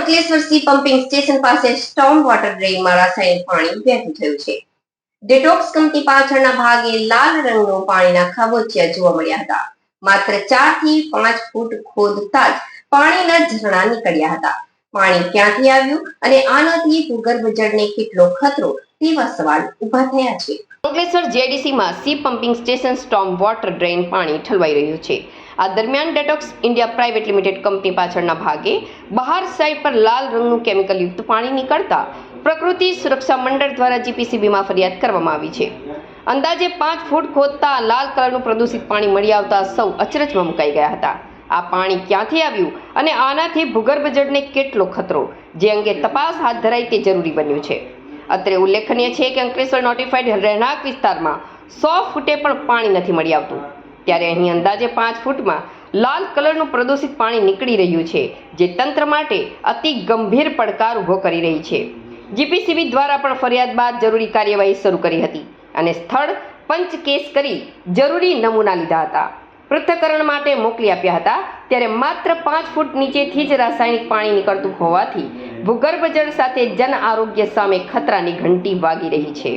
Ankleshwar C pumping station પાસે storm water ડ્રેઇનમાં રાસાયણિક પાણી વહેતું થયું છે. ડેટોક્સ કંપની પાછળના ભાગે લાલ રંગનું પાણીના ખાબોચિયા જોવા મળ્યા હતા. માત્ર ચારથી પાંચ ફૂટ ખોદતા જ પાણીના ઝરણા નીકળ્યા હતા. પાણી ક્યાંથી આવ્યું અને આનાથી ભૂગર્ભ જળને કેટલો ખતરો તેવા સવાલ ઊભા થયા છે. Ankleshwar જેડીસીમાં C pumping station storm water drain પાણી ઠલવાઈ રહ્યું છે. આ દરમિયાન Detox India private limited company પાછળના ભાગે બહાર સાઈડ પર લાલ રંગનું કેમિકલ યુક્ત પાણી નીકળતા પ્રકૃતિ સુરક્ષા મંડળ દ્વારા જીપીસીબીમાં ફરિયાદ કરવામાં આવી છે. અંદાજે પાંચ ફૂટ ખોદતા લાલ કલરનું પ્રદૂષિત પાણી મળી આવતા સૌ અચરજમાં મુકાઈ ગયા હતા. આ પાણી ક્યાંથી આવ્યું અને આનાથી ભૂગર્ભ જળને કેટલો ખતરો? જે અંગે તપાસ હાથ ધરાય તે જરૂરી બન્યું છે. અત્રે ઉલ્લેખનીય છે કે અંકલેશ્વર નોટિફાઈડ રહેણાંક વિસ્તારમાં સો ફૂટે પણ પાણી નથી મળી આવતું. ત્યારે અહીં અંદાજે પાંચ ફૂટમાં લાલ કલરનું પ્રદૂષિત પાણી નીકળી રહ્યું છે, જે તંત્ર માટે અતિ ગંભીર પડકાર ઊભો કરી રહી છે. જીપીસીબી દ્વારા પણ ફરિયાદ બાદ જરૂરી કાર્યવાહી શરૂ કરી હતી અને સ્થળ પંચ કેસ કરી જરૂરી નમૂના લીધા હતા. પૃથ્થકરણ માટે મોકલી આપ્યા હતા, ત્યારે માત્ર પાંચ ફૂટ નીચેથી જ રાસાયણિક પાણી નીકળતું હોવાથી ભૂગર્ભ જળ સાથે જન આરોગ્ય સામે ખતરાની ઘંટી વાગી રહી છે.